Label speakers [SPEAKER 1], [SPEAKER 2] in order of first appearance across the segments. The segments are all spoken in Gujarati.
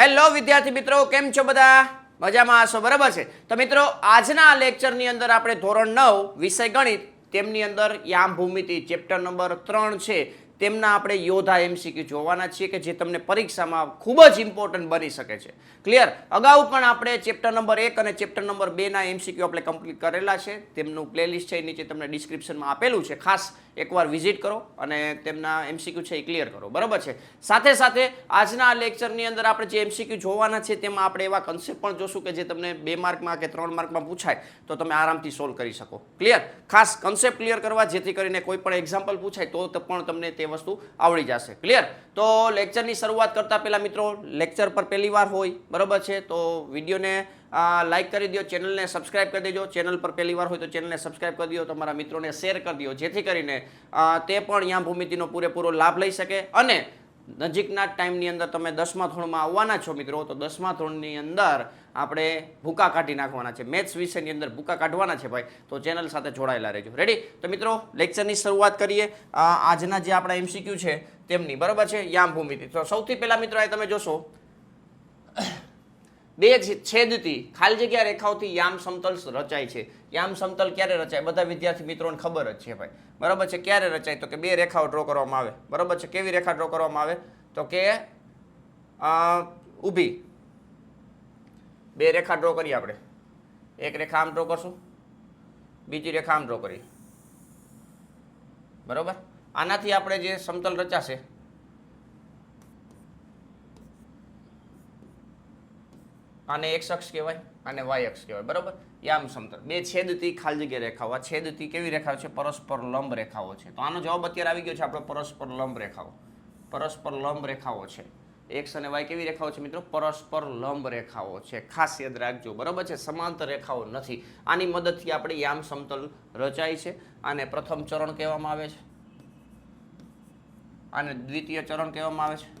[SPEAKER 1] હેલો વિદ્યાર્થી મિત્રો, કેમ છો બધા? મજામાં હશો? બરાબર છે. તો મિત્રો, આજના લેક્ચરની અંદર આપણે ધોરણ નવ, વિષય ગણિત, તેમની અંદર યામ ભૂમિતિ, ચેપ્ટર નંબર ત્રણ છે, તેમના આપણે યોધા એમસીક્યુ જોવાના છીએ કે જે તમને પરીક્ષામાં ખૂબ જ ઇમ્પોર્ટન્ટ બની શકે છે. ક્લિયર અગાઉ પણ આપણે ચેપ્ટર નંબર એક અને ચેપ્ટર નંબર બેના એમસીક્યુ આપણે કમ્પ્લીટ કરેલા છે. તેમનું પ્લેલિસ્ટ છે નીચે તમને ડિસ્ક્રિપ્શનમાં આપેલું છે. ખાસ એકવાર વિઝિટ કરો અને તેમના એમસીક્યુ છે એ ક્લિયર કરો. બરાબર છે? સાથે સાથે આજના લેક્ચરની અંદર આપણે જે એમસીક્યુ જોવાના છે તેમાં આપણે એવા કન્સેપ્ટ પણ જોશું કે જે તમને બે માર્કમાં કે ત્રણ માર્કમાં પૂછાય, તો તમે આરામથી સોલ્વ કરી શકો. ક્લિયર ખાસ કન્સેપ્ટ ક્લિયર કરવા, જેથી કરીને કોઈ પણ એક્ઝામ્પલ પૂછાય, તો પણ તમને તે વસ્તુ આવડી જશે. ક્લિયર તો લેક્ચરની શરૂઆત કરતા પહેલાં મિત્રો લેક્ચર પર પહેલી વાર હોય, બરાબર છે? તો વિડીયોને લાઇક કરી દો ચેનલને સબસ્ક્રાઇબ કરી દેજો. ચેનલ પર પહેલી વાર હોય તો ચેનલને સબસ્ક્રાઇબ કરી દો તમારા મિત્રોને શેર કરી દો જેથી કરીને તે પણ યા ભૂમિતિનો પૂરેપૂરો લાભ લઈ શકે. અને નજીકના ટાઈમની અંદર તમે દસમા ધોરણમાં આવવાના છો મિત્રો, તો દસમા ધોરણની અંદર આપણે ભૂકા કાઢી નાખવાના છે. મેથ્સ વિષયની અંદર ભૂકા કાઢવાના છે ભાઈ, તો ચેનલ સાથે જોડાયેલા રહેજો. રેડી તો મિત્રો લેક્ચરની શરૂઆત કરીએ. આજના જે આપણા એમસીક્યુ છે, તેમની, બરાબર છે? યામ ભૂમિતિ. તો સૌથી પહેલા મિત્રો તમે જોશો. બે છેદતી ખાલી જગ્યા રેખાઓથી યામ સમતલ રચાય છે. યામ સમતલ ક્યારે રચાય? બધા વિદ્યાર્થી મિત્રોને ખબર જ છે ભાઈ. બરાબર છે? ક્યારે રચાય? તો કે બે રેખાઓ ડ્રો કરવામાં આવે. બરાબર છે? કેવી રેખા ડ્રો કરવામાં આવે? તો કે ઊભી. બે રેખા ડ્રો કરીએ આપણે. એક રેખા આમ ડ્રો કરશું. બીજી રેખા આમ ડ્રો કરીએ. બરાબર? આનાથી આપણે જે સમતલ રચાશે આને એક્સ અક્ષ કહેવાય અને વાય અક્ષ કહેવાય, બરાબર? યામ સમતલ. બે છેદતી ખાલી જગ્યા રેખાઓ. આ છેદતી કેવી રેખાઓ છે? પરસ્પર લંબ રેખાઓ છે. તો આનો જવાબ અત્યારે આવી ગયો છે આપણો પરસ્પર લંબ રેખાઓ. પરસ્પર લંબ રેખાઓ છે. એક્સ અને વાય કેવી રેખાઓ છે મિત્રો? પરસ્પર લંબ રેખાઓ છે. ખાસ યાદ રાખજો. બરાબર છે? સમાંતર રેખાઓ નથી. આની મદદથી આપણે યામ સમતલ રચાય છે. આને પ્રથમ ચરણ કહેવામાં આવે છે. આને દ્વિતીય ચરણ કહેવામાં આવે છે.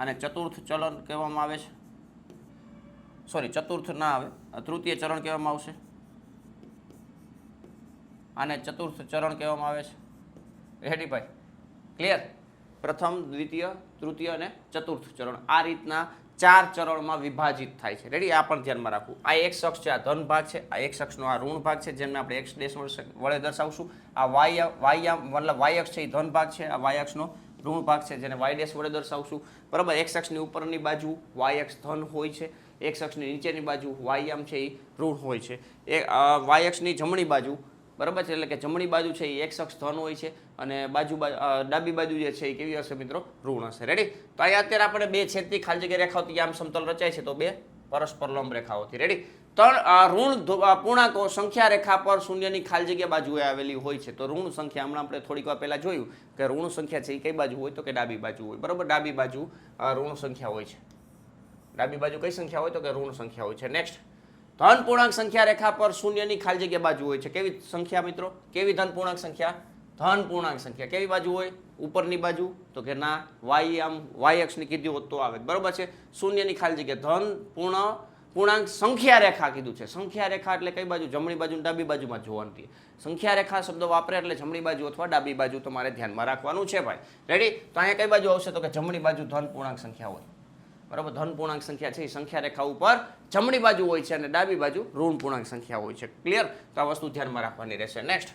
[SPEAKER 1] આને ચતુર્થ ચલન કહેવામાં આવે છે. સોરી ચતુર્થ ના આવે. તૃતીય ચરણ કહેવામાં આવશે. આને ચતુર્થ ચરણ કહેવામાં આવે છે. રેડી ભાઈ? ક્લિયર પ્રથમ, દ્વિતીય, તૃતીય અને ચતુર્થ ચરણ. આ રીતના ચાર ચરણમાં વિભાજિત થાય છે. રેડી આ પણ ધ્યાનમાં રાખવું આ એક શખ્સ છે, આ ધન ભાગ છે, આ એક શખ્સનો આ ઋણ ભાગ છે જેને આપણે એક્સ ડેશ વડે દર્શાવશું. આ વાય વાય મતલબ વાય અક્ષ છે, એ ધન ભાગ છે, આ વાય અક્ષનો ઋણ ભાગ છે, જેને વાય ડેશ વડે દર્શાવશું બરાબર એક્સ અક્ષની ઉપરની બાજુ વાય અક્ષ ધન હોય છે એક્સ અક્ષની નીચેની બાજુ વાય આમ છે, એ ઋણ હોય છે. એ વાય અક્ષની જમણી બાજુ, બરાબર છે, એટલે કે જમણી બાજુ છે, એ એક્સ અક્ષ ધન હોય છે, અને બાજુ ડાબી બાજુ જે છે, એ કેવી હશે મિત્રો? ઋણ હશે. રેડી તો અહીંયા અત્યારે આપણે બે છેદથી ખાલી જગ્યા રેખાઓથી આમ સમતલ રચાય છે, તો બે પરસ્પર લંબ રેખાઓથી. રેડી ત્રણ ઋણ પૂર્ણાંકો સંખ્યા રેખા પર શૂન્યની ખાલી જગ્યા બાજુએ આવેલી હોય છે. તો ઋણ સંખ્યા હમણાં આપણે થોડીક વાર પહેલાં જોયું કે ઋણ સંખ્યા છે એ કઈ બાજુ હોય તો કે ડાબી બાજુ હોય. બરાબર? ડાબી બાજુ ઋણ સંખ્યા હોય છે. ડાબી બાજુ કઈ સંખ્યા હોય તો કે ઋણ સંખ્યા હોય છે. નેક્સ્ટ ધન પૂર્ણાંક સંખ્યા રેખા પર શૂન્યની ખાલી જગ્યા બાજુ હોય છે. કેવી સંખ્યા મિત્રો? કેવી ધન પૂર્ણાંક સંખ્યા? ધન પૂર્ણાંક સંખ્યા. કેવી બાજુ હોય? ઉપરની બાજુ? તો કે ના, વાય આમ વાય અક્ષની કીધી હોત તો આવે. બરોબર છે? શૂન્યની ખાલી જગ્યા. ધન પૂર્ણ પૂર્ણાંક સંખ્યા રેખા કીધું છે. સંખ્યા રેખા એટલે કઈ બાજુ? જમણી બાજુ ડાબી બાજુમાં જોવાની સંખ્યા રેખા શબ્દ વાપરે એટલે જમણી બાજુ અથવા ડાબી બાજુ તમારે ધ્યાનમાં રાખવાનું છે ભાઈ. રેડી તો અહીંયા કઈ બાજુ આવશે? તો કે જમણી બાજુ ધન પૂર્ણાંક સંખ્યા હોય. બરાબર? ધન પૂર્ણાંક સંખ્યા છે. એ સંખ્યા રેખા ઉપર જમણી બાજુ હોય છે અને ડાબી બાજુ ઋણ પૂર્ણાંક સંખ્યા હોય છે. ક્લિયર તો આ વસ્તુ ધ્યાનમાં રાખવાની રહેશે. નેક્સ્ટ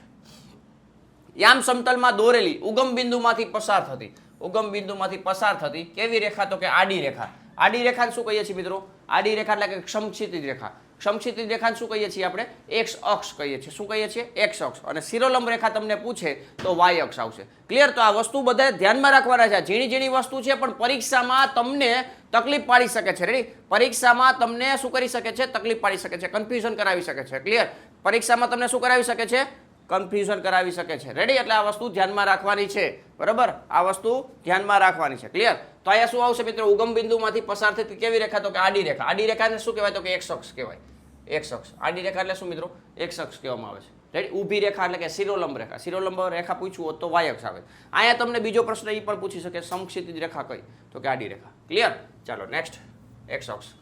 [SPEAKER 1] યામ સમતલમાં દોરેલી ઉગમ બિંદુમાંથી પસાર થતી. ઉગમ બિંદુમાંથી પસાર થતી કેવી રેખા? તો કે આડી રેખા. આડી રેખાને શું કહીએ છીએ મિત્રો? આડી રેખા એટલે કે સમક્ષિતિજ રેખા. સમક્ષિતિજ રેખાને શું કહીએ છીએ આપણે? એક્સ અક્ષ કહીએ છીએ. શું કહીએ છીએ? એક્સ અક્ષ. અને શિરોલંબ રેખા તમને પૂછે તો વાય અક્ષ આવશે. ક્લિયર તો આ વસ્તુ બધા ધ્યાનમાં રાખવાના છે. ઝીણી ઝીણી વસ્તુ છે, પણ પરીક્ષામાં તમને તકલીફ પાડી શકે છે. રેડી પરીક્ષામાં તમને શું કરી શકે છે? તકલીફ પાડી શકે છે. કન્ફ્યુઝન કરાવી શકે છે. ક્લિયર પરીક્ષામાં તમને શું કરાવી શકે છે? કન્ફ્યુઝન કરાવી શકે છે. રેડી એટલે આ વસ્તુ ધ્યાનમાં રાખવાની છે. બરાબર? આ વસ્તુ ધ્યાનમાં રાખવાની છે. ક્લિયર તો અહીંયા શું આવશે મિત્રો? ઉગમ બિંદુમાંથી પસાર થતી કેવી રેખા? તો કે આડી રેખા. આડી રેખાને શું કહેવાય? તો કે એક શખ્સ કહેવાય. એક શખ્સ. આડી રેખા એટલે શું મિત્રો? એક શખ્સ કહેવામાં આવે છે. રેડી ઊભી રેખા એટલે કે શિરોલંબ રેખા. શિરોલંબ રેખા પૂછવું હોત તો વાયક્ષ આવે અહીંયા તમને બીજો પ્રશ્ન એ પણ પૂછી શકે સમક્ષિતિજ રેખા કઈ? તો કે આડી રેખા. ક્લિયર ચાલો નેક્સ્ટ એક્સ અક્ષ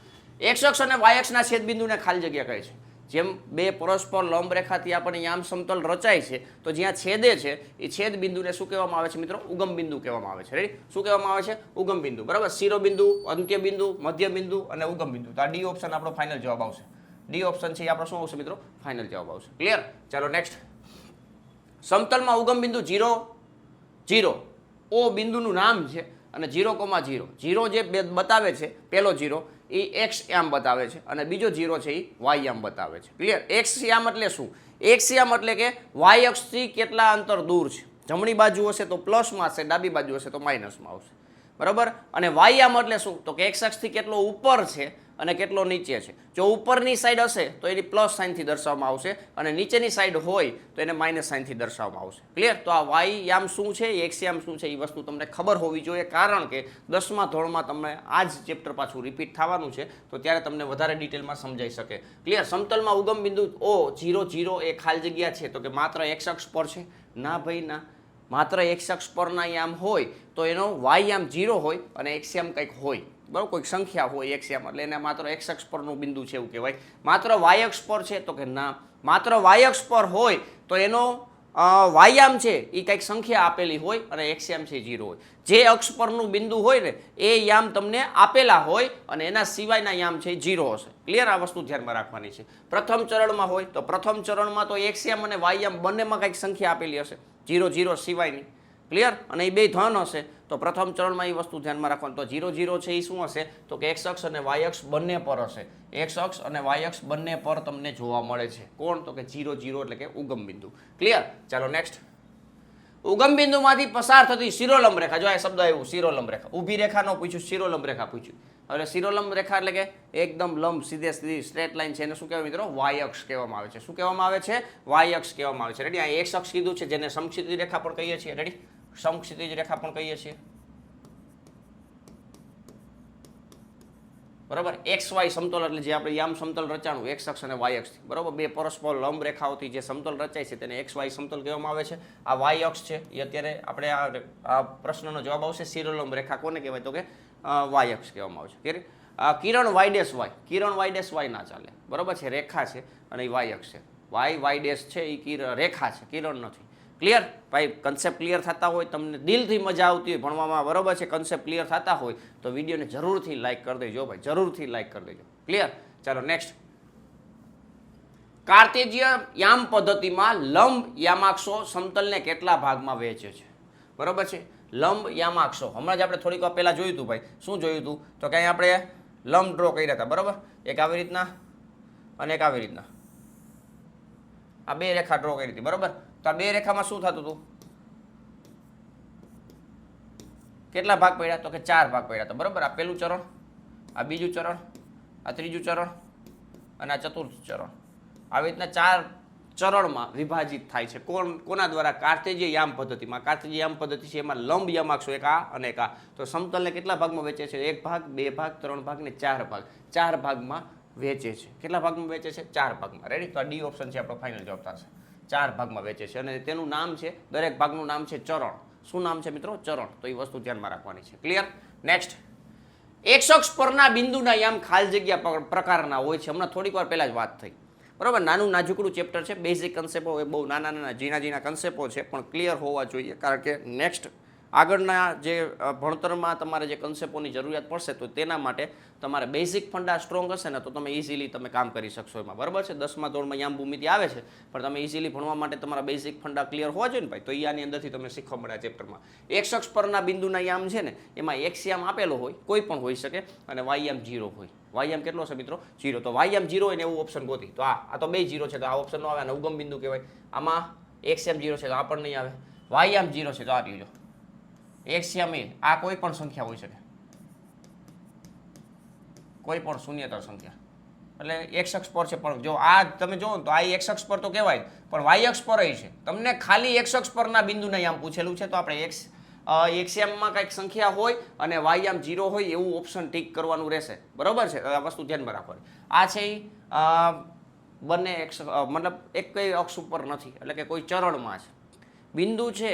[SPEAKER 1] એક્સ અક્ષ અને વાયક્ષના છેદબિંદુને ખાલી જગ્યા કહે છે. જેમ બે પરસ્પર લંબ રેખાથી આપણને યામ સમતલ રચાય છે, તો જ્યાં છેદે છે, એ છેદ બિંદુને શું કહેવામાં આવે છે મિત્રો? ઉગમ બિંદુ કહેવામાં આવે છે. રેડી શું કહેવામાં આવે છે? ઉગમ બિંદુ. બરાબર? શિરોબિંદુ અંત્ય બિંદુ, મધ્ય બિંદુ અને ઉગમ બિંદુ. તો આ ડી ઓપ્શન આપણો ફાઇનલ જવાબ આવશે. ડી ઓપ્શન છે એ આપણો શું આવશે મિત્રો? ફાઇનલ જવાબ આવશે. ક્લિયર ચાલો નેક્સ્ટ સમતલમાં ઉગમ બિંદુ જીરો જીરો. ઓ બિંદુનું નામ છે અને જીરો કોમા જીરો. જીરો જે બતાવે છે પહેલો જીરો. એ એક્સ યામ બતાવે છે અને બીજો જીરો છે એ વાય યામ બતાવે છે. ક્લિયર એક્સ યામ એટલે શું? એક્સ યામ એટલે કે વાય અક્ષથી કેટલા અંતર દૂર છે? જમણી બાજુ હશે તો પ્લસમાં હશે, ડાબી બાજુ હશે તો માઇનસમાં આવશે. બરાબર? અને વાય યામ એટલે શું? તો કે એક્સ અક્ષથી કેટલો ઉપર છે? અને કેટલો નીચે છે? જો ઉપરની સાઈડ હશે, તો એની પ્લસ સાઇનથી દર્શાવવામાં આવશે અને નીચેની સાઈડ હોય, તો એને માઇનસ સાઇનથી દર્શાવવામાં આવશે. ક્લિયર તો આ વાય યામ શું છે? એક્સ શું છે? એ વસ્તુ તમને ખબર હોવી જોઈએ, કારણ કે દસમા ધોરણમાં તમને આ જ ચેપ્ટર પાછું રિપીટ થવાનું છે, તો ત્યારે તમને વધારે ડિટેલમાં સમજાઈ શકે. ક્લિયર સમતલમાં ઉગમ બિંદુ ઓ જીરો જીરો એ ખાલી જગ્યા છે, તો કે માત્ર એક્સ અક્ષ પર છે. ના ભાઈ, ના. માત્ર એક્સ અક્ષ પરના યામ હોય, તો એનો વાય યામ જીરો હોય અને એક્સ કંઈક હોય. બરાબર? કોઈક સંખ્યા હોય એક્સ યામ એટલે એને માત્ર એક્સ અક્ષ પરનું બિંદુ છે એવું કહેવાય. માત્ર વાય અક્ષ છે તો કે ના. માત્ર વાય અક્ષ હોય તો એનો વાયામ છે એ કંઈક સંખ્યા આપેલી હોય અને એક્સ યામ છે જીરો હોય. જે અક્ષ પરનું બિંદુ હોય ને, એ યામ તમને આપેલા હોય અને એના સિવાયના યામ છે ઝીરો હશે. ક્લિયર આ વસ્તુ ધ્યાનમાં રાખવાની છે. પ્રથમ ચરણમાં હોય તો પ્રથમ ચરણમાં તો એક્સ યામ અને વાયામ બંનેમાં કંઈક સંખ્યા આપેલી હશે. જીરો જીરો સિવાયની. ક્લિયર અને એ બે ધન હશે. તો પ્રથમ ચરણમાં એ વસ્તુ ધ્યાનમાં રાખવાનું. તો જીરો જીરો છે એ શું હશે? તો કે એક્સ અક્ષ અને વાય અક્ષ બંને પર હશે. એક્સ અક્ષ અને વાય અક્ષ બંને પર તમને જોવા મળે છે. કોણ? તો કે જીરો જીરો એટલે કે ઉગમ બિંદુ. ક્લિયર ચાલો નેક્સ્ટ ઉગમ બિંદુમાંથી પસાર થતી શિરોલંબ રેખા. જો આ શબ્દ આવ્યું, શિરોલંબ રેખા. ઊભી રેખા ન પૂછ્યું, શિરોલંબ રેખા પૂછ્યું. હવે શિરોલંબ રેખા એટલે કે એકદમ લંબ, સીધે સીધી સ્ટ્રેટ લાઇન છે એને શું કહેવાય મિત્રો? વાય અક્ષ કહેવામાં આવે છે. શું કહેવામાં આવે છે? વાય અક્ષ કહેવામાં આવે છે. રેડી આ એક્સ અક્ષ કીધું છે, જેને સમક્ષિતિજ રેખા પણ કહીએ છીએ. રેડી સમક્ષિતિજ રેખા પણ કહીએ છીએ. બરાબર? એક્સ વાય સમતલ એટલે જે આપણે યામ સમતલ રચાણું, એક્સ અક્ષ અને વાય અક્ષથી. બરાબર? બે પરસ્પર લંબ રેખાઓથી જે સમતલ રચાય છે તેને એક્સ વાય સમતલ કહેવામાં આવે છે. આ વાય અક્ષ છે એ અત્યારે આપણે આ આ પ્રશ્નનો જવાબ આવશે શિરોલંબ રેખા કોને કહેવાય? તો કે વાય અક્ષ કહેવામાં આવે છે. કિરણ વાય ડેસ વાય કિરણ વાય ડેસ વાય ના ચાલે. બરાબર છે? રેખા છે અને એ વાય અક્ષ છે. વાય વાય ડેસ છે એ કિર, રેખા છે. કિરણ નથી. ક્લિયર ભાઈ કન્સેપ્ટ ક્લિયર થતા હોય, તમને દિલથી મજા આવતી હોય, ભણવામાં બરાબર છે કન્સેપ્ટ ક્લિયર થતા હોય, તો વિડીયોને જરૂરથી લાઇક કરી દેજો ભાઈ, જરૂરથી લાઇક કરી દેજો. ક્લિયર ચાલો નેક્સ્ટ કાર્તેજીય યામ પદ્ધતિમાં લંબ યામાક્ષો સમતલને કેટલા ભાગમાં વહેંચે છે? બરાબર છે? લંબ યામાક્ષો. હમણાં જ આપણે થોડીક વાર પહેલાં જોયું હતું ભાઈ. શું જોયું હતું? તો કે આપણે લંબ ડ્રો કર્યા હતા, બરાબર? એક આવી રીતના અને એક આવી રીતના. આ બે રેખા ડ્રો કરી હતી, બરાબર? તો આ બે રેખામાં શું થતું હતું કેટલા ભાગ પડ્યા? તો કે ચાર ભાગ પડ્યા હતા બરાબર? આ પહેલું ચરણ, આ બીજું ચરણ, આ ત્રીજું ચરણ અને આ ચતુર્થ ચરણ. આવી રીતના ચાર ચરણમાં વિભાજિત થાય છે. કોણ, કોના દ્વારા? કાર્તેજીય યામ પદ્ધતિમાં. કાર્તેજીય યામ પદ્ધતિ છે એમાં લંબ યામાક્ષો, એક આ અને એક આ. તો સમતલને કેટલા ભાગમાં વેચે છે? એક ભાગ, બે ભાગ, ત્રણ ભાગ ને ચાર ભાગ. ચાર ભાગમાં વેચે છે. કેટલા ભાગમાં વેચે છે? ચાર ભાગમાં. રેડી તો આ ડી ઓપ્શન છે આપણો ફાઇનલ જવાબ થશે. ચાર ભાગમાં વેચે છે. અને તેનું નામ છે, દરેક ભાગનું નામ છે ચરણ. શું નામ છે મિત્રો? ચરણ. તો એ વસ્તુ ધ્યાનમાં રાખવાની છે. ક્લિયર નેક્સ્ટ એક અક્ષ પરના બિંદુના યામ ખાલી જગ્યા પ્ર- પ્રકારના હોય છે. હમણાં થોડીક વાર પહેલાં જ વાત થઈ. બરાબર? નાનું નાજુકડું ચેપ્ટર છે. બેઝિક કન્સેપ્ટો એ બહુ નાના નાના, ઝીણા ઝીણા કન્સેપ્ટો છે. પણ ક્લિયર હોવા જોઈએ, કારણ કે નેક્સ્ટ આગળના જે ભણતરમાં તમારે જે કન્સેપ્ટોની જરૂરિયાત પડશે તો તેના માટે તમારે બેઝિક ફંડા સ્ટ્રોંગ હશે ને તો તમે ઇઝીલી તમે કામ કરી શકશો એમાં. બરાબર છે? દસમા ધોરણમાં યામ ભૂમિતિ આવે છે, પણ તમે ઇઝીલી ભણવા માટે તમારા બેઝિક ફંડા ક્લિયર હોવા જોઈએ ને ભાઈ? તો એ આની અંદરથી તમે શીખવા મળ્યા ચેપ્ટરમાં એક શખ્સ પરના બિંદુના યામ છે ને, એમાં એક યામ આપેલો હોય, કોઈ પણ હોઈ શકે, અને વાયામ જીરો હોય. વાયામ કેટલો છે મિત્રો? જીરો. તો વાયામ જીરો ને એવું ઓપ્શન ગોતી. તો આ આ તો બે જીરો છે, તો આ ઓપ્શન ન આવે, અને ઉગમ બિંદુ કહેવાય. આમાં એક્સ એમ જીરો છે, તો આ પણ નહીં આવે. વાયામ જીરો છે, તો આ રહ્યું જો એક્સ આ કોઈ પણ સંખ્યા હોઈ શકે. કોઈ પણ શૂન્યતર સંખ્યા. એટલે એક્સ અક્ષ પર છે, પણ જો આ તમે જુઓ તો આ એક્સ અક્ષ પર તો કહેવાય પણ વાય અક્ષ પર છે. તમને ખાલી એક્સ અક્ષ પરના બિંદુને આમ પૂછેલું છે, તો આપણે એક્સ એક્સએમમાં કંઈક સંખ્યા હોય અને વાયામ જીરો હોય એવું ઓપ્શન ટીક કરવાનું રહેશે. બરાબર છે? આ વસ્તુ ધ્યાનમાં રાખવાની. આ છે બંને એક્સ મતલબ એક કઈ અક્ષ ઉપર નથી. એટલે કે કોઈ ચરણમાં છે. બિંદુ છે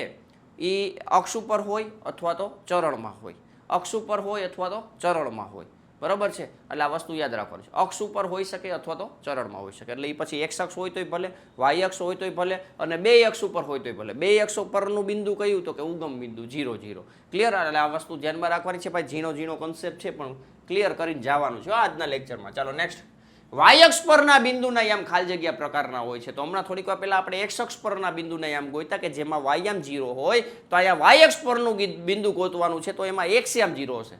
[SPEAKER 1] એ અક્ષ ઉપર હોય અથવા તો ચરણમાં હોય. અક્ષ ઉપર હોય અથવા તો ચરણમાં હોય. બરાબર છે? એટલે આ વસ્તુ યાદ રાખવાનું છે. અક્ષ ઉપર હોઈ શકે અથવા તો ચરણમાં હોઈ શકે. એટલે એ પછી એક્સ અક્ષ હોય તોય ભલે વાય અક્ષ હોય તોય ભલે અને બે અક્ષ ઉપર હોય તોય ભલે. બે અક્ષો પરનું બિંદુ કયું તો કે ઉગમ બિંદુ, ઝીરો ઝીરો. ક્લિયર એટલે આ વસ્તુ ધ્યાનમાં રાખવાની છે. ભાઈ, ઝીણો ઝીણો કોન્સેપ્ટ છે પણ ક્લિયર કરીને જવાનું છે આજના લેક્ચરમાં ચાલો નેક્સ્ટ વાયક્ષ પરના બિંદુના યામ ખાલી જગ્યા પ્રકારના હોય છે. તો હમણાં થોડીક વાર પહેલા આપણે એક્સ અક્ષ પરના બિંદુના યામ ગોતા કે જેમાં વાયામ જીરો હોય, તો અહીંયા વાયક્ષ પરનું બિંદુ ગોતવાનું છે, તો એમાં એક્સ યામ જીરો હશે.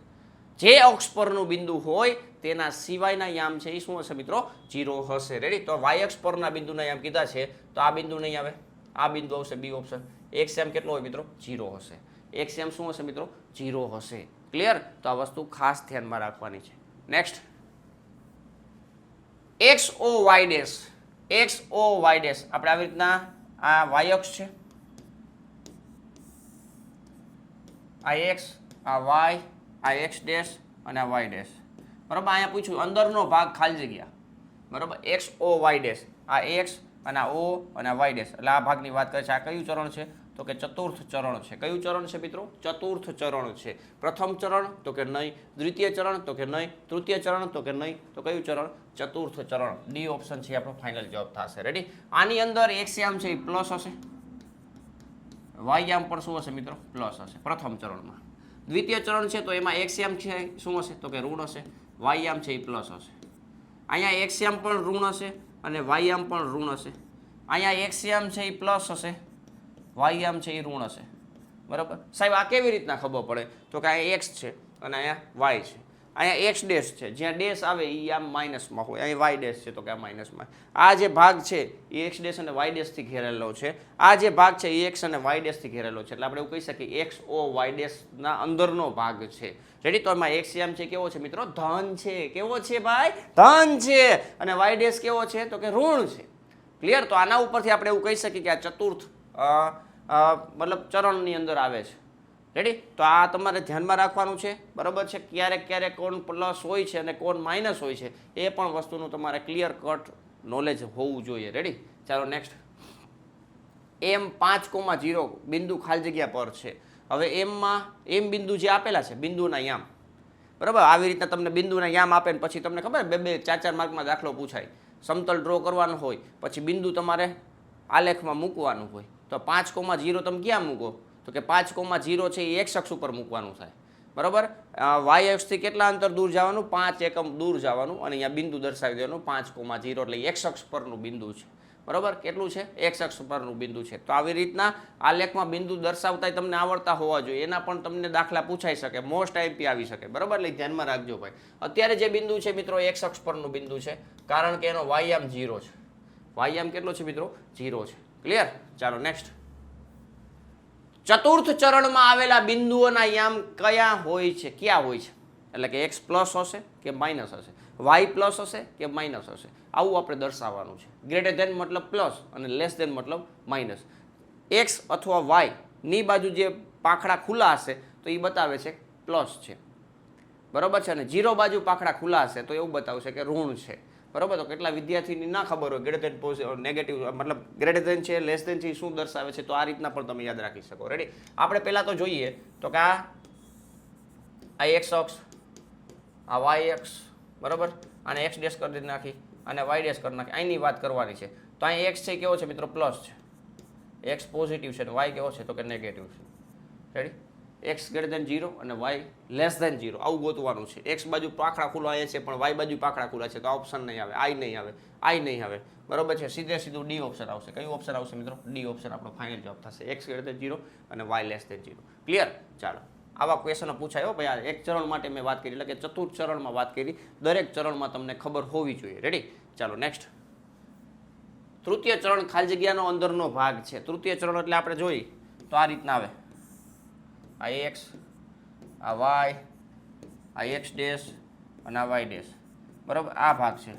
[SPEAKER 1] જે અક્ષ પરનું બિંદુ હોય, તેના સિવાયના યામ છે એ શું હશે મિત્રો? જીરો હશે. રેડી તો વાયક્ષ પરના બિંદુના યામ કીધા છે. તો આ બિંદુ નહીં આવે. આ બિંદુ આવશે બી ઓપ્શન. એક્સ એમ કેટલો હોય મિત્રો? જીરો હશે. એક્સ એમ શું હશે મિત્રો? જીરો હશે. ક્લિયર તો આ વસ્તુ ખાસ ધ્યાનમાં રાખવાની છે. Next X O Y dash X O Y dash આપણે આવી રીતના આ વાય અક્ષ છે. આ એક્સ આ વાય આ એક્સ ડેશ અને આ વાય ડેશ બરાબર? અહીંયા પૂછ્યું, અંદરનો ભાગ ખાલી જગ્યા. બરાબર? એક્સ ઓ વાય ડેશ આ એક્સ અને આ ઓ અને વાય ડેશ એટલે આ ભાગની વાત કરે છે. આ કયું ચરણ છે? તો કે ચતુર્થ ચરણ છે. કયું ચરણ છે મિત્રો? ચતુર્થ ચરણ છે. પ્રથમ ચરણ તો કે નહીં દ્વિતીય ચરણ તો કે નહીં તૃતીય ચરણ તો કે નહીં તો કયું ચરણ? ચતુર્થ ચરણ. ડી ઓપ્શન છે, આપણો ફાઇનલ જવાબ થશે. રેડી આની અંદર એક્સ યામ છે, એ પ્લસ હશે. વાયામ પણ શું હશે મિત્રો? પ્લસ હશે. પ્રથમ ચરણમાં. દ્વિતીય ચરણ છે, તો એમાં એક્સયામ છે, શું હશે? તો કે ઋણ હશે. વાયામ છે, એ પ્લસ હશે. અહીંયા એક્સયામ પણ ઋણ હશે અને વાયામ પણ ઋણ હશે. અહીંયા એક્સયામ છે, એ પ્લસ હશે. વાયામ છે એ ઋણ હશે. બરાબર? સાહેબ, આ કેવી રીતના ખબર પડે? તો કે અહીંયા એક્સ છે અને અહીંયા વાય છે. અહીંયા એક્સ ડેશ છે. જ્યાં ડેશ આવે એ આમ માઇનસમાં હોય. અહીં વાય ડેશ છે તો કે આ માઇનસમાં. આ જે ભાગ છે એ એક્સ ડેશ અને વાય ડેશથી ઘેરેલો છે. આ જે ભાગ છે એ એક્સ અને વાય ડેશથી ઘેરેલો છે. એટલે આપણે એવું કહી શકીએ એક્સ ઓ વાય ડેશના અંદરનો ભાગ છે. રેડી તો એમાં એક્સ એમ છે કેવો છે મિત્રો? ધન છે. કેવો છે ભાઈ? ધન છે. અને વાય ડેશ કેવો છે? તો કે ઋણ છે. ક્લિયર તો આના ઉપરથી આપણે એવું કહી શકીએ કે આ ચતુર્થ મતલબ ચરણની અંદર આવે છે. રેડી તો આ તમારે ધ્યાનમાં રાખવાનું છે. બરાબર છે? ક્યારેક ક્યારેક કોણ પ્લસ હોય છે અને કોણ માઇનસ હોય છે, એ પણ વસ્તુનું તમારે ક્લિયર કટ નોલેજ હોવું જોઈએ. રેડી ચાલો નેક્સ્ટ એમ પાંચ કોમા જીરો બિંદુ ખાલી જગ્યા પર છે. હવે એમમાં એમ બિંદુ જે આપેલા છે, બિંદુના યામ. બરાબર? આવી રીતના તમને બિંદુના યામ આપે ને પછી તમને ખબર, બે બે, ચાર ચાર માર્કમાં દાખલો પૂછાય. સમતલ ડ્રો કરવાનો હોય, પછી બિંદુ તમારે આલેખમાં મૂકવાનું હોય. તો પાંચ કોમા જીરો તમે ક્યાં મૂકો? તો કે પાંચ કોમા જીરો છે એ એક્સ અક્ષ ઉપર મૂકવાનું થાય. બરાબર? વાય અક્ષથી કેટલા અંતર દૂર જવાનું? પાંચ એકમ દૂર જવાનું અને અહીંયા બિંદુ દર્શાવી દેવાનું. પાંચ કોમા જીરો એટલે એક્સ અક્ષ પરનું બિંદુ છે. બરાબર? કેટલું છે? એક્સ અક્ષ પરનું બિંદુ છે. તો આવી રીતના આ લેખમાં બિંદુ દર્શાવતા તમને આવડતા હોવા જોઈએ. એના પણ તમને દાખલા પૂછાઈ શકે. મોસ્ટ આઈપી આવી શકે. બરાબર? એટલે ધ્યાનમાં રાખજો ભાઈ. અત્યારે જે બિંદુ છે મિત્રો એક્સ અક્ષ પરનું બિંદુ છે. કારણ કે એનો વાયામ જીરો છે. વાયામ કેટલો છે મિત્રો? જીરો છે. ક્લિયર ચાલો નેક્સ્ટ ચતુર્થ ચરણમાં આવેલા બિંદુઓના યામ કયા હોય છે? ક્યાં હોય છે? એટલે કે એક્સ પ્લસ હશે કે માઇનસ હશે? વાય પ્લસ હશે કે માઇનસ હશે? આવું આપણે દર્શાવવાનું છે. ગ્રેટર ધેન મતલબ પ્લસ અને લેસ ધેન મતલબ માઇનસ એક્સ અથવા વાયની બાજુ જે પાંખડા ખુલ્લા હશે, તો એ બતાવે છે પ્લસ છે. બરોબર છે અને જીરો બાજુ પાંખડા ખુલ્લા હશે, તો એવું બતાવશે કે ઋણ છે. બરોબર? તો કેટલા વિદ્યાર્થીની ના ખબર હોય ગ્રેટર ધેન નેગેટિવ મતલબ ગ્રેટર દેન છે લેસ ધેન છે શું દર્શાવે છે? તો આ રીતના પણ તમે યાદ રાખી શકો. રેડી આપણે પહેલાં તો જોઈએ તો કે આ આ એક્સ અક્ષ, આ વાય એક્સ બરાબર? અને એક્સ ડેસ કરી નાખી અને વાય ડેસ કરી નાખી. અહીંની વાત કરવાની છે. તો અહીં એક્સ છે કેવો છે મિત્રો? પ્લસ છે. એક્સ પોઝિટિવ છે અને વાય કેવો છે? તો કે નેગેટિવ છે. Ready X greater than zero અને વાય લેસ દેન ઝીરો આવું ગોતવાનું છે. એક્સ બાજુ પાખડા ખુલ્લા અહીંયા છે, પણ વાય બાજુ પાખડા ખુલ્લા છે, તો ઓપ્શન નહીં આવે. આઈ નહીં આવે. આઈ નહીં આવે. બરોબર છે? સીધે સીધું ડી ઓપ્શન આવશે. કયું ઓપ્શન આવશે મિત્રો? ડી ઓપ્શન આપણો ફાઇનલ જવાબ થશે. એક્સ ગ્રેટર દેન ઝીરો અને Y less than zero clear ચાલો. આવા ક્વેશ્ચનો પૂછાય ભાઈ. આ એક ચરણ માટે મેં વાત કરી, એટલે કે ચતુર્થ ચરણમાં વાત કરી. દરેક ચરણમાં તમને ખબર હોવી જોઈએ. રેડી ચાલો નેક્સ્ટ તૃતીય ચરણ ખાલી જગ્યાનો અંદરનો ભાગ છે. તૃતીય ચરણ એટલે આપણે જોઈ. તો આ રીતના આવે. આ એક્સ, આ વાય, આ એક્સ ડેશ અને આ વાય ડેશ. બરાબર? આ ભાગ છે.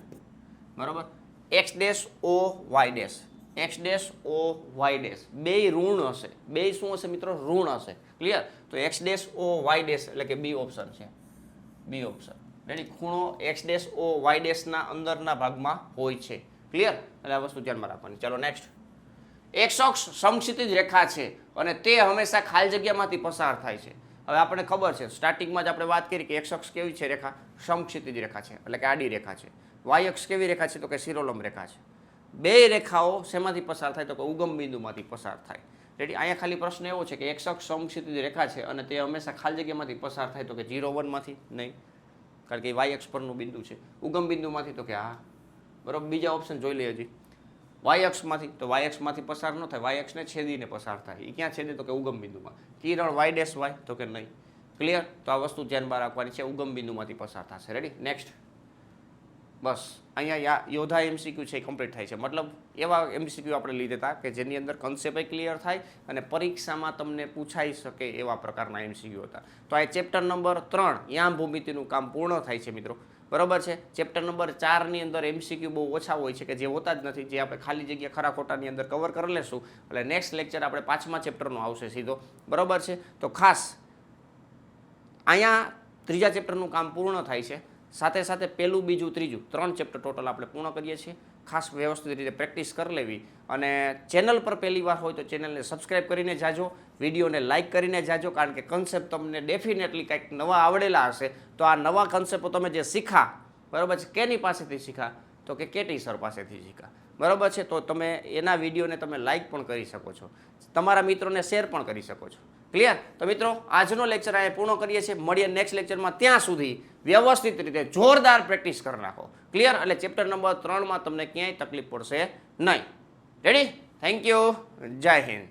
[SPEAKER 1] બરાબર? X dash, O, Y dash. X dash, O, Y dash. બે ઋણ હશે. બે શું હશે મિત્રો? ઋણ હશે. ક્લિયર? તો X dash, O, Y dash એટલે કે બી ઓપ્શન છે. B option. રેડી ખૂણો એક્સ ડેશ, ઓ, વાય ડેશના અંદરના ભાગમાં હોય છે. ક્લિયર? એટલે આ વસ્તુ ધ્યાનમાં રાખવાની. ચાલો નેક્સ્ટ એક અક્ષ સમક્ષિતિજ રેખા છે અને તે હંમેશા ખાલી જગ્યામાંથી પસાર થાય છે. હવે આપણને ખબર છે, સ્ટાર્ટિંગમાં જ આપણે વાત કરી કે એક્સ અક્ષ કેવી છે રેખા? સમક્ષિતિજ રેખા છે, એટલે કે આડી રેખા છે. વાય અક્ષ કેવી રેખા છે તો કે શિરોલંબ રેખા છે. બે રેખાઓ શેમાંથી પસાર થાય તો કે ઉગમ બિંદુમાંથી પસાર થાય. રેડી, અહીંયા ખાલી પ્રશ્ન એવો છે કે એક્સ અક્ષ સમક્ષિતિજ રેખા છે અને તે હંમેશા ખાલી જગ્યામાંથી પસાર થાય તો કે જીરો વનમાંથી? નહીં. કારણ કે વાયક્ષ પરનું બિંદુ છે. ઉગમ બિંદુમાંથી તો કે હા. બરોબર, બીજા ઓપ્શન જોઈ લઈએ હજી. વાય અક્ષમાંથી તો વાય અક્ષમાંથી પસાર ન થાય વાય અક્ષને છેદીને પસાર થાય. એ ક્યાં છેદે તો કે ઉગમ બિંદુમાં. કિરણ વાય ડેશ વાય, તો કે નહીં. ક્લિયર તો આ વસ્તુ ધ્યાનમાં રાખવાની છે, ઉગમ બિંદુમાંથી પસાર થશે. રેડી નેક્સ્ટ બસ. અહીંયા યોધા એમસીક્યુ છે કમ્પ્લીટ થાય છે. મતલબ, એવા એમસીક્યુ આપણે લીધા હતા કે જેની અંદર કન્સેપ્ટ ક્લિયર થાય અને પરીક્ષામાં તમને પૂછાઈ શકે એવા પ્રકારના એમસીક્યુ હતા. તો આ ચેપ્ટર નંબર ત્રણ, યામ ભૂમિતિનું કામ પૂર્ણ થાય છે, મિત્રો. બરોબર છે? ચેપ્ટર નંબર ચારની અંદર એમસીક્યુ બહુ ઓછા હોય છે કે જે હોતા જ નથી, જે આપણે ખાલી જગ્યા ખરા ખોટાની અંદર કવર કરી લેશું. એટલે નેક્સ્ટ લેક્ચર આપણે પાંચમા ચેપ્ટરનો આવશે સીધો. બરોબર છે? તો ખાસ, અહીંયા ત્રીજા ચેપ્ટરનું કામ પૂર્ણ થાય છે. સાથે સાથે પહેલું બીજું, ત્રીજું, ત્રણ ચેપ્ટર ટોટલ આપણે પૂર્ણ કરીએ છીએ. ખાસ વ્યવસ્થિત રીતે પ્રેક્ટિસ કરી લેવી. અને ચેનલ પર પહેલી વાર હોય તો ચેનલને સબસ્ક્રાઈબ કરીને જાજો, વિડીયોને લાઇક કરીને જાજો, કારણ કે કન્સેપ્ટ તમને ડેફિનેટલી કંઈક નવા આવડેલા હશે. તો આ નવા કન્સેપ્ટો તમે જે શીખા, બરાબર છે? કેની પાસેથી શીખા? તો કે કેટી સર પાસેથી શીખા. બરાબર છે? તો તમે એના વિડીયોને તમે લાઇક પણ કરી શકો છો. તમારા મિત્રોને શેર પણ કરી શકો છો. ક્લિયર તો મિત્રો, આજનો લેક્ચર અહીંયા પૂર્ણ કરીએ છીએ. મળીએ નેક્સ્ટ લેક્ચરમાં ત્યાં સુધી વ્યવસ્થિત રીતે જોરદાર પ્રેક્ટિસ કરી નાખો ક્લિયર એટલે ચેપ્ટર નંબર ત્રણમાં તમને ક્યાંય તકલીફ પડશે નહીં. રેડી થેન્ક યુ જય હિન્દ.